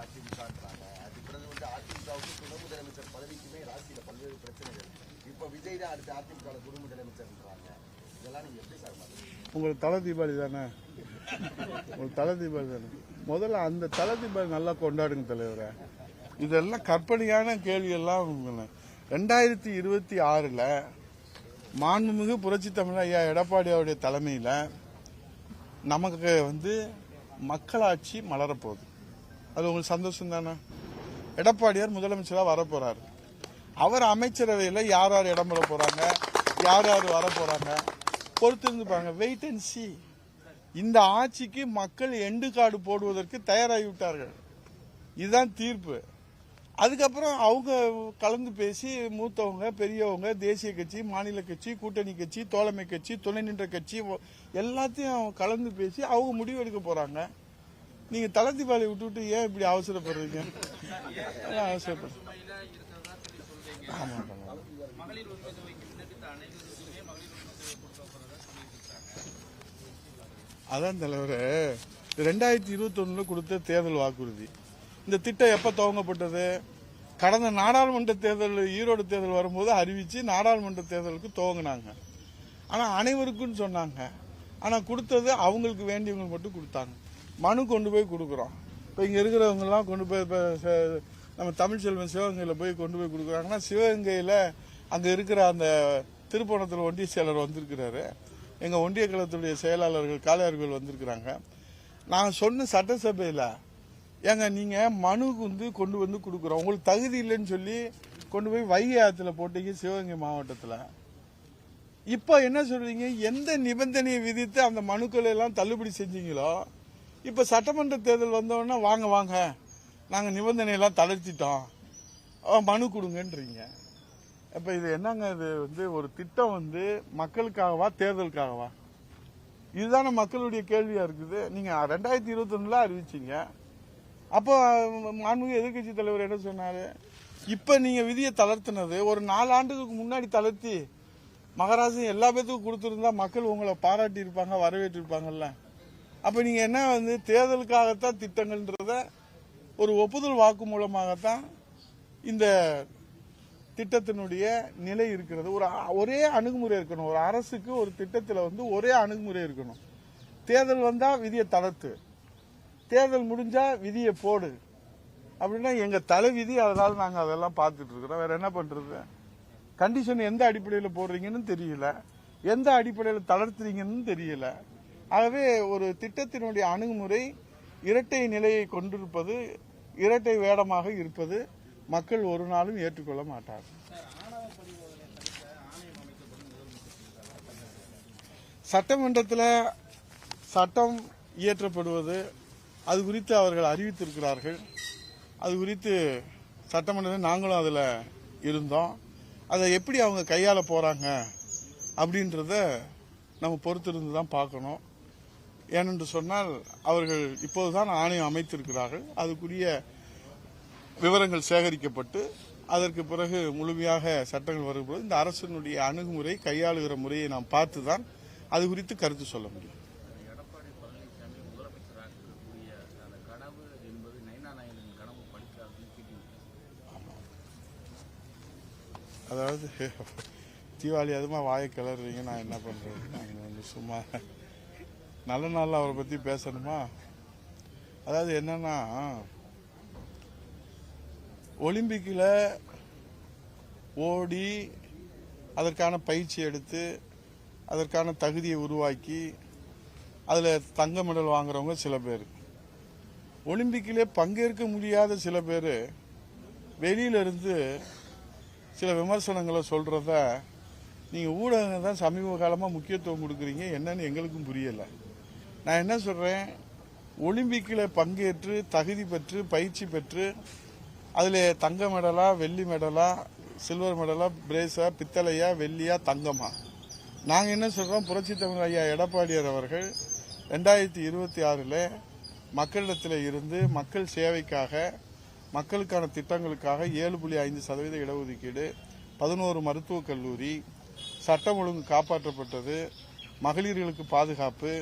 அதிமுகன்றாங்க. அதுக்கு பிறகு வந்து அதிமுகவுக்கு துணை முதலமைச்சர் பதவிக்குமே பல்வேறு பிரச்சனைகள். விஜய் தான் அடுத்து அதிமுக துணை முதலமைச்சர்ன்றாங்க. இதெல்லாம் எப்படி சார் உங்களுக்கு தலை தீபாவளி தானே? உங்களுக்கு தலை தீபாவளி தானே? முதல்ல அந்த தலை தீபாவளி நல்லா கொண்டாடுங்க தலைவரை. இதெல்லாம் கற்பனையான கேள்வியெல்லாம் ரெண்டாயிரத்தி இருபத்தி ஆறில் மாண்புமிகு புரட்சி தமிழ் ஐயா எடப்பாடி அவருடைய தலைமையில் நமக்கு வந்து மக்களாட்சி மலரப்போகுது. அது உங்களுக்கு சந்தோஷம் தானே? எடப்பாடியார் முதலமைச்சராக வரப்போறாரு. அவர் அமைச்சரவையில் யார் யார் இடம் பெற போறாங்க? யார் யார் வர போறாங்க? பொறுத்து இருந்துப்பாங்க வெயிட் அண்ட் சி இந்த ஆட்சிக்கு மக்கள் எண்டு கார்டு போடுவதற்கு தயாராகி விட்டார்கள். இதுதான் தீர்ப்பு. அதுக்கப்புறம் அவங்க கலந்து பேசி மூத்தவங்க பெரியவங்க தேசிய கட்சி மாநில கட்சி கூட்டணி கட்சி தோழமை கட்சி துணை நின்ற கட்சி எல்லாத்தையும் கலந்து பேசி அவங்க முடிவு எடுக்க போறாங்க. நீங்க தலை தீபாவளி விட்டுவிட்டு ஏன் இப்படி அவசரப்படுறீங்க? அவசரப்படுறீங்க அதான் தலைவர் ரெண்டாயிரத்தி இருபத்தொன்னுல கொடுத்த தேர்தல் வாக்குறுதி. இந்த திட்டம் எப்ப துவங்கப்பட்டது? கடந்த நாடாளுமன்ற தேர்தல் ஈரோடு தேர்தல் வரும்போது அறிவிச்சு நாடாளுமன்ற தேர்தலுக்கு துவங்கினாங்க. ஆனா அனைவருக்கும் சொன்னாங்க. ஆனா கொடுத்தது அவங்களுக்கு வேண்டியவங்களுக்கு மட்டும் கொடுத்தாங்க. மனு கொண்டு போய் கொடுக்குறோம். இப்போ இங்கே இருக்கிறவங்கெல்லாம் கொண்டு போய் இப்போ நம்ம தமிழ்ச்செல்வன் சிவகங்கையில் போய் கொண்டு போய் கொடுக்குறாங்கன்னா சிவகங்கையில் அங்கே இருக்கிற அந்த திருப்பணத்தில் ஒன்றிய செயலர் வந்திருக்கிறாரு. எங்கள் ஒன்றிய கழகத்துடைய செயலாளர்கள் காளையார்கள் வந்திருக்கிறாங்க. நான் சொன்ன சட்டசபையில் ஏங்க நீங்கள் மனு வந்து கொண்டு வந்து கொடுக்குறோம். உங்களுக்கு தகுதி இல்லைன்னு சொல்லி கொண்டு போய் வைகை ஆற்றுல போட்டீங்க சிவகங்கை மாவட்டத்தில். இப்போ என்ன சொல்கிறீங்க எந்த நிபந்தனையை விதித்து அந்த மனுக்களை எல்லாம் தள்ளுபடி செஞ்சீங்களோ இப்ப சட்டமன்ற தேர்தல் வந்தோடனே வாங்க வாங்க. நாங்க நிபந்தனையெல்லாம் தளர்த்திட்டோம். மனு கொடுங்கன்றீங்க. அப்ப இது என்னங்க இது வந்து ஒரு திட்டம் வந்து மக்களுக்காகவா தேர்தலுக்காகவா? இதுதானே மக்களுடைய கேள்வியா இருக்குது. நீங்க ரெண்டாயிரத்தி இருபத்தி ஒண்ணுல அறிவிச்சீங்க. அப்போ மாண்புமிகு எதிர்க்கட்சி தலைவர் என்ன சொன்னாரு? இப்ப நீங்க விதியை தளர்த்தினது ஒரு நாலு ஆண்டுகளுக்கு முன்னாடி தளர்த்தி மகாராஜன் எல்லா பேத்துக்கும் கொடுத்துருந்தா மக்கள் உங்களை பாராட்டி இருப்பாங்க வரவேற்று இருப்பாங்கல்ல அப்போ நீங்கள் என்ன வந்து தேர்தலுக்காகத்தான் திட்டங்கள்ன்றத ஒரு ஒப்புதல் வாக்கு மூலமாகத்தான் இந்த திட்டத்தினுடைய நிலை இருக்கிறது. ஒரு ஒரே அணுகுமுறை இருக்கணும். ஒரு அரசுக்கு ஒரு திட்டத்தில் வந்து ஒரே அணுகுமுறை இருக்கணும். தேர்தல் வந்தால் விதியை தளர்த்து. தேர்தல் முடிஞ்சால் விதியை போடு. அப்படின்னா எங்கள் தலை விதி அதனால் நாங்கள் அதெல்லாம் பார்த்துட்டு இருக்கிறோம். வேற என்ன பண்ணுறது கண்டிஷன் எந்த அடிப்படையில் போடுறீங்கன்னு தெரியல. எந்த அடிப்படையில் தளர்த்துறீங்கன்னு தெரியல. ஆகவே ஒரு திட்டத்தினுடைய அணுகுமுறை இரட்டை நிலையை கொண்டிருப்பது இரட்டை வேடமாக இருப்பது மக்கள் ஒரு நாளும் ஏற்றுக்கொள்ள மாட்டார்கள். சட்டமன்றத்தில் சட்டம் இயற்றப்படுவது அது குறித்து அவர்கள் அறிவித்திருக்கிறார்கள். அது குறித்து சட்டமன்றத்தில் நாங்களும் அதில் இருந்தோம். அதை எப்படி அவங்க கையாள போகிறாங்க அப்படின்றத நம்ம பொறுத்திருந்து தான் பார்க்கணும். ஏனென்று சொன்னால் அவர்கள் இப்போதுதான் ஆணையம் அமைத்திருக்கிறார்கள். அதுக்குரிய விவரங்கள் சேகரிக்கப்பட்டு அதற்கு பிறகு முழுமையாக சட்டங்கள் வரும்போது இந்த அரசினுடைய அணுகுமுறை கையாளுகிற முறையை நாம் பார்த்து தான் அது குறித்து கருத்து சொல்ல முடியும். அதாவது தீபாவளி அதுமா வாயை கிளறீங்க நான் என்ன வந்து சும்மா நல்ல நாளில் அவரை பத்தி பேசணுமா? அதாவது என்னன்னா ஒலிம்பிக்கில் ஓடி அதற்கான பயிற்சி எடுத்து அதற்கான தகுதியை உருவாக்கி அதில் தங்க மெடல் வாங்குறவங்க சில பேர். ஒலிம்பிக்கிலே பங்கேற்க முடியாத சில பேர் வெளியில இருந்து சில விமர்சனங்களை சொல்கிறத நீங்கள் ஊடகங்கள் தான் சமீப காலமாக முக்கியத்துவம் கொடுக்குறீங்க என்னன்னு எங்களுக்கும் புரியலை. நான் என்ன சொல்றேன்? ஒலிம்பிக்கில் பங்கேற்று தகுதி பெற்று பயிற்சி பெற்று அதில் தங்க மெடலா வெள்ளி மெடலா சில்வர் மெடலா பிரேஸா பித்தளையா வெள்ளியா தங்கமா? நாங்கள் என்ன சொல்கிறோம் புரட்சி தமிழ் ஐயா எடப்பாடியார் அவர்கள் ரெண்டாயிரத்தி இருபத்தி ஆறில் மக்களிடத்தில் இருந்து மக்கள் சேவைக்காக மக்களுக்கான திட்டங்களுக்காக ஏழு புள்ளி ஐந்து சதவீத இடஒதுக்கீடு பதினோரு மருத்துவக் கல்லூரி சட்டம் ஒழுங்கு காப்பாற்றப்பட்டது மகளிர்களுக்கு பாதுகாப்பு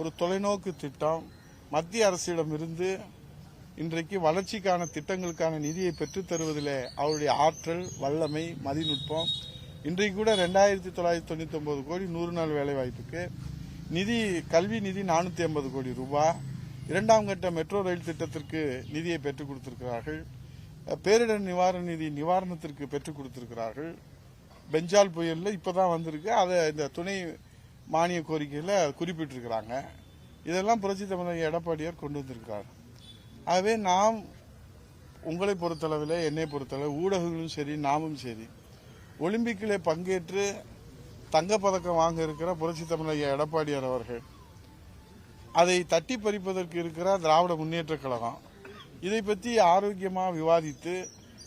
ஒரு தொலைநோக்கு திட்டம் மத்திய அரசிடமிருந்து இன்றைக்கு வளர்ச்சிக்கான திட்டங்களுக்கான நிதியை பெற்றுத்தருவதில் அவருடைய ஆற்றல் வல்லமை மதிநுட்பம். இன்றைக்கு கூட ரெண்டாயிரத்தி தொள்ளாயிரத்தி தொண்ணூற்றி ஒன்பது கோடி நூறு நாள் வேலைவாய்ப்புக்கு நிதி கல்வி நிதி நானூற்றி ஐம்பது கோடி ரூபாய் இரண்டாம் கட்ட மெட்ரோ ரயில் திட்டத்திற்கு நிதியை பெற்றுக் கொடுத்திருக்கிறார்கள். பேரிடர் நிவாரண நிதி நிவாரணத்திற்கு பெற்றுக் கொடுத்திருக்கிறார்கள். பெஞ்சால் புயலில் இப்போ தான் வந்திருக்கு. அதை இந்த துணை மானிய கோரிக்கையில் குறிப்பிட்டிருக்கிறாங்க. இதெல்லாம் புரட்சி தமிழக எடப்பாடியார் கொண்டு வந்திருக்கிறார் ஆகவே நாம் உங்களை பொறுத்தளவில் என்னை பொறுத்தளவு ஊடகங்களும் சரி நாமும் சரி ஒலிம்பிக்கிலே பங்கேற்று தங்கப்பதக்கம் வாங்க இருக்கிற புரட்சி தமிழக எடப்பாடியார் அவர்கள் அதை தட்டி பறிப்பதற்கு இருக்கிற திராவிட முன்னேற்ற கழகம் இதை பற்றி ஆரோக்கியமாக விவாதித்து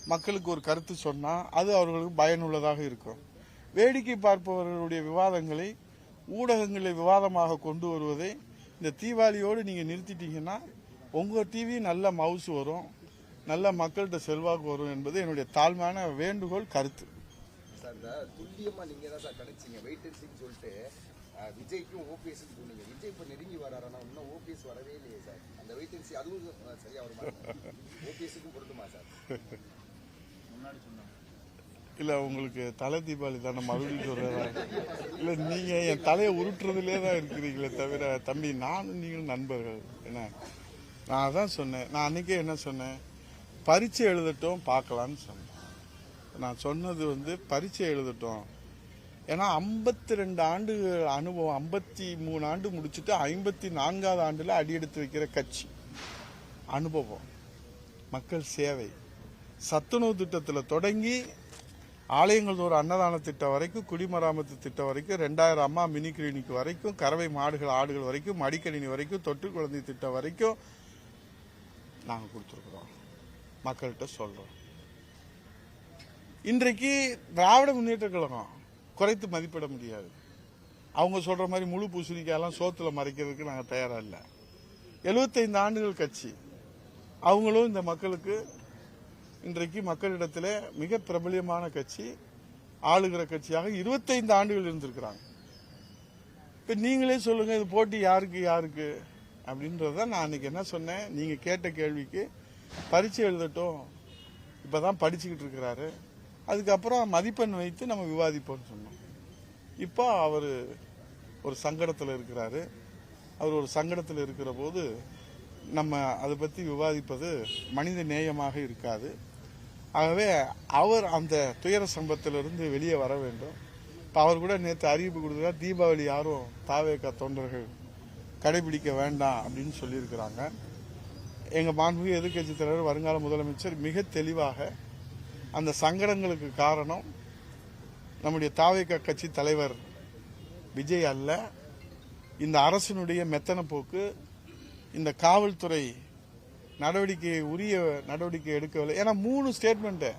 மக்களுக்கு ஒரு கருத்து சொன்னால் அது அவர்களுக்கு பயனுள்ளதாக இருக்கும். வேடிக்கை பார்ப்பவர்களுடைய விவாதங்களை ஊடகங்களில் விவாதமாக கொண்டு வருவதை இந்த தீபாவளியோடு நீங்கள் நிறுத்திட்டீங்கன்னா உங்கள் டிவி நல்ல மவுசு வரும் நல்ல மக்கள்கிட்ட செல்வாக்கு வரும் என்பது என்னுடைய தாழ்மையான வேண்டுகோள் கருத்து. சார் இந்த துல்லியமா நீங்க தான் சார் கிடைச்சீங்க வெயிட் சொல்லிட்டு அஹ், விஜய்க்கும் ஓபிஎஸ்க்கு சொன்னீங்க. விஜய் இப்ப நெருங்கி வராருன்னா இன்னும் ஓபிஎஸ் வரவே இல்லையே சார். அந்த வெயிட் அதுவும் அஹ், சரியா வருமா? ஓபிஎஸ்க்கும் பொருந்துமா சார்? முன்னாடி சொன்னாங்க. இல்லை உங்களுக்கு தலை தீபாவளி தானே மறுபடியும் சொல்றதா இல்லை நீங்கள் என் தலையை உருட்டுறதுலே தான் இருக்கிறீங்களே தவிர தம்பி நானும் நீங்களும் நண்பர்கள். என்ன? நான் அதான் சொன்னேன். நான் அன்னைக்கே என்ன சொன்னேன்? பரீட்சை எழுதட்டும் பார்க்கலான்னு சொன்னேன். நான் சொன்னது வந்து பரீட்சை எழுதட்டும். ஏன்னா ஐம்பத்தி ரெண்டு ஆண்டு அனுபவம் ஐம்பத்தி மூணு ஆண்டு முடிச்சுட்டு ஐம்பத்தி நான்காவது ஆண்டுல அடியெடுத்து வைக்கிற கட்சி. அனுபவம். மக்கள் சேவை. சத்துணவு திட்டத்தில் தொடங்கி ஆலயங்கள் ஒரு அன்னதான திட்டம் வரைக்கும் குடிமராமத்து திட்டம் வரைக்கும் ரெண்டாயிரம் அம்மா மினி கிளினிக் வரைக்கும் கறவை மாடுகள் ஆடுகள் வரைக்கும் மடிக்கணினி வரைக்கும் தொற்று குழந்தை திட்டம் வரைக்கும் நாங்கள் கொடுத்துருக்குறோம். மக்கள்கிட்ட சொல்கிறோம் இன்றைக்கு திராவிட முன்னேற்ற கழகம் குறைத்து மதிப்பிட முடியாது. அவங்க சொல்கிற மாதிரி முழு பூசணிக்காயெல்லாம் சோத்தில் மறைக்கிறதுக்கு நாங்கள் தயாராக இல்லை. எழுபத்தைந்து ஆண்டுகள் கட்சி அவங்களும் இந்த மக்களுக்கு இன்றைக்கு மக்களிடத்தில் மிக பிரபலியமான கட்சி ஆளுகிற கட்சியாக இருபத்தைந்து ஆண்டுகள் இருந்திருக்கிறாங்க. இப்போ நீங்களே சொல்லுங்க இது போட்டி யாருக்கு யாருக்கு? அப்படின்றத நான் அன்னைக்கு என்ன சொன்னேன். நீங்கள் கேட்ட கேள்விக்கு பரீட்சை எழுதட்டும். இப்போ தான் படிச்சுக்கிட்டு இருக்கிறாரு. அதுக்கப்புறம் மதிப்பெண் வைத்து நம்ம விவாதிப்போம்னு சொன்னோம். இப்போ அவர் ஒரு சங்கடத்தில் இருக்கிறாரு. அவர் ஒரு சங்கடத்தில் இருக்கிற போது நம்ம அதை பற்றி விவாதிப்பது மனித நேயமாக இருக்காது. ஆகவே அவர் அந்த துயர சம்பத்திலிருந்து வெளியே வர வேண்டும். இப்போ அவர் கூட நேற்று அறிவிப்பு கொடுத்துருக்கார் தீபாவளி யாரும் தாவேக்கா தொண்டர்கள் கடைபிடிக்க வேண்டாம் அப்படின்னு சொல்லியிருக்கிறாங்க. எங்கள் மாண்புமிகு எதிர்கட்சி தலைவர் வருங்கால முதலமைச்சர் மிக தெளிவாக அந்த சங்கடங்களுக்கு காரணம் நம்முடைய தாவேக்கா கட்சி தலைவர் விஜய் அல்ல. இந்த அரசினுடைய மெத்தன போக்கு இந்த காவல்துறை நடவடிக்கை உரிய நடவடிக்கை எடுக்கவில்லை. ஏன்னா மூணு ஸ்டேட்மெண்ட்டு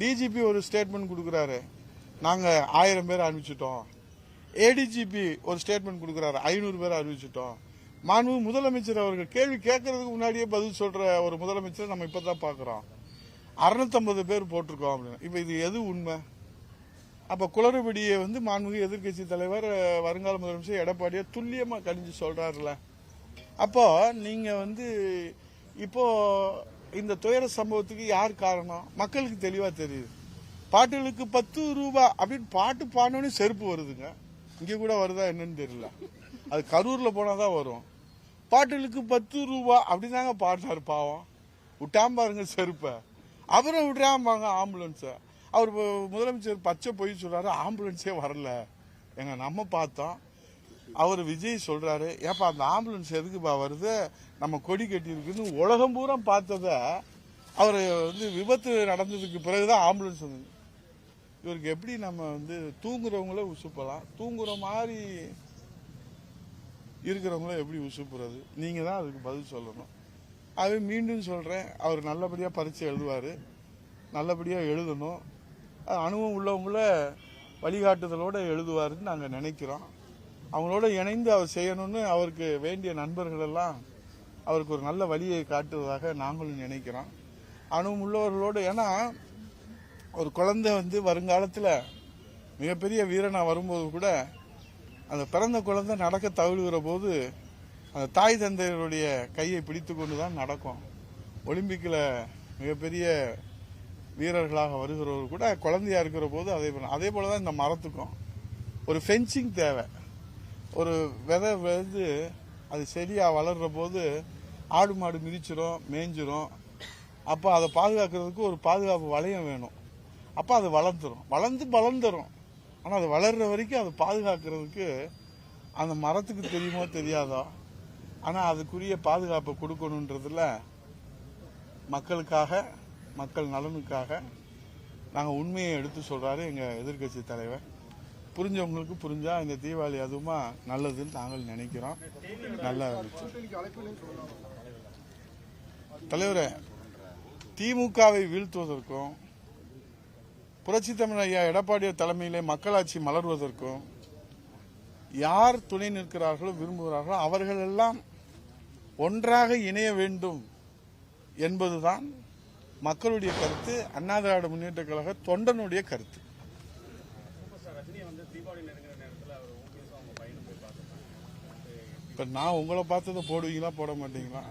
டிஜிபி ஒரு ஸ்டேட்மெண்ட் கொடுக்குறாரு. நாங்கள் ஆயிரம் பேர் அனுப்பிச்சிட்டோம். ஏடிஜிபி ஒரு ஸ்டேட்மெண்ட் கொடுக்குறாரு. ஐநூறு பேர் அறிவிச்சிட்டோம் மாண்பு முதலமைச்சர் அவர்கள் கேள்வி கேட்கறதுக்கு முன்னாடியே பதில் சொல்கிற ஒரு முதலமைச்சரை நம்ம இப்போ தான் பார்க்குறோம். அறுநூத்தம்பது பேர் போட்டிருக்கோம் அப்படின்னு. இப்போ இது எது உண்மை? அப்போ குளறுபடியை வந்து மாண்புமிகு எதிர்க்கட்சி தலைவர் வருங்கால முதலமைச்சர் எடப்பாடியை துல்லியமாக கணிஞ்சு சொல்கிறாருல அப்போ நீங்கள் வந்து இப்போ இந்த துயர சம்பவத்துக்கு யார் காரணம்? மக்களுக்கு தெளிவா தெரியுது. பாட்டுகளுக்கு பத்து ரூபா அப்படின்னு பாட்டு பாடணும்னு செருப்பு வருதுங்க. இங்க கூட வருதா என்னன்னு தெரியல. அது கரூர்ல போனாதான் வரும். பாட்டுகளுக்கு பத்து ரூபா அப்படிதாங்க பாடினாரு பாவம். விட்டாம பாருங்க செருப்பை. அப்புறம் விட்டுறாம்பாங்க ஆம்புலன்ஸை. அவர் முதலமைச்சர் பச்சை போய் சொல்றாரு ஆம்புலன்ஸே வரல. எங்க நம்ம பார்த்தோம். அவர் விஜய் சொல்கிறாரு ஏப்பா அந்த ஆம்புலன்ஸ் எதுக்குப்பா வருது? நம்ம கொடி கட்டியிருக்குன்னு உலகம் பூரா பார்த்தத அவர் வந்து விபத்து நடந்ததுக்கு பிறகுதான் ஆம்புலன்ஸ் வந்து இவருக்கு எப்படி நம்ம வந்து தூங்குறவங்கள உசுப்பலாம்? தூங்குற மாதிரி இருக்கிறவங்கள எப்படி உசுப்புறது? நீங்கள் தான் அதுக்கு பதில் சொல்லணும். அது மீண்டும் சொல்கிறேன் அவர் நல்லபடியாக பரீட்சை எழுதுவார் நல்லபடியாக எழுதணும். அது அனுபவம் உள்ளவங்கள வழிகாட்டுதலோட எழுதுவாருன்னு நாங்கள் நினைக்கிறோம். அவங்களோட இணைந்து அவர் செய்யணும்னு அவருக்கு வேண்டிய நண்பர்கள் எல்லாம் அவருக்கு ஒரு நல்ல வழியை காட்டுவதாக நாங்களும் நினைக்கிறோம். அனுபவம் உள்ளவர்களோடு ஏன்னா ஒரு குழந்தை வந்து வருங்காலத்தில் மிகப்பெரிய வீரனாக வரும்போது கூட அந்த பிறந்த குழந்தை நடக்க தவழுகிற போது அந்த தாய் தந்தையருடைய கையை பிடித்து கொண்டு தான் நடக்கும். ஒலிம்பிக்கில் மிகப்பெரிய வீரர்களாக வருகிறவர் கூட குழந்தையா இருக்கிற போது அதே போல அதே போல தான் இந்த மரத்துக்கும். ஒரு ஃபென்சிங் தேவை. ஒரு விதை விழுந்து அது செடியாக வளர்கிற போது ஆடு மாடு மிதிச்சிரும் மேய்ஞ்சிரும் அப்போ அதை பாதுகாக்கிறதுக்கு ஒரு பாதுகாப்பு வளையம் வேணும். அப்போ அது வளர்ந்துடும் வளர்ந்து வளர்ந்துரும். ஆனால் அது வளர்கிற வரைக்கும் அதை பாதுகாக்கிறதுக்கு அந்த மரத்துக்கு தெரியுமோ தெரியாதோ. ஆனால் அதுக்குரிய பாதுகாப்பை கொடுக்கணுன்றதுல மக்களுக்காக மக்கள் நலனுக்காக நாங்கள் உண்மையை எடுத்து சொல்கிறாரு எங்கள் எதிர்க்கட்சி தலைவர். புரிஞ்சவங்களுக்கு புரிஞ்சா இந்த தீபாவளி அதுவுமா நல்லதுன்னு நாங்கள் நினைக்கிறோம். நல்லா இருந்துச்சு. தலைவரே திமுகவை வீழ்த்துவதற்கும் புரட்சி தமிழ் ஐயா எடப்பாடியார் தலைமையிலே மக்களாட்சி மலர்வதற்கும் யார் துணை நிற்கிறார்களோ விரும்புகிறார்களோ அவர்கள் எல்லாம் ஒன்றாக இணைய வேண்டும் என்பதுதான் மக்களுடைய கருத்து அண்ணா திராவிட முன்னேற்ற கழக தொண்டனுடைய கருத்து. இப்போ நான் உங்களை பார்த்ததை போடுவீங்களா? போட மாட்டீங்களா?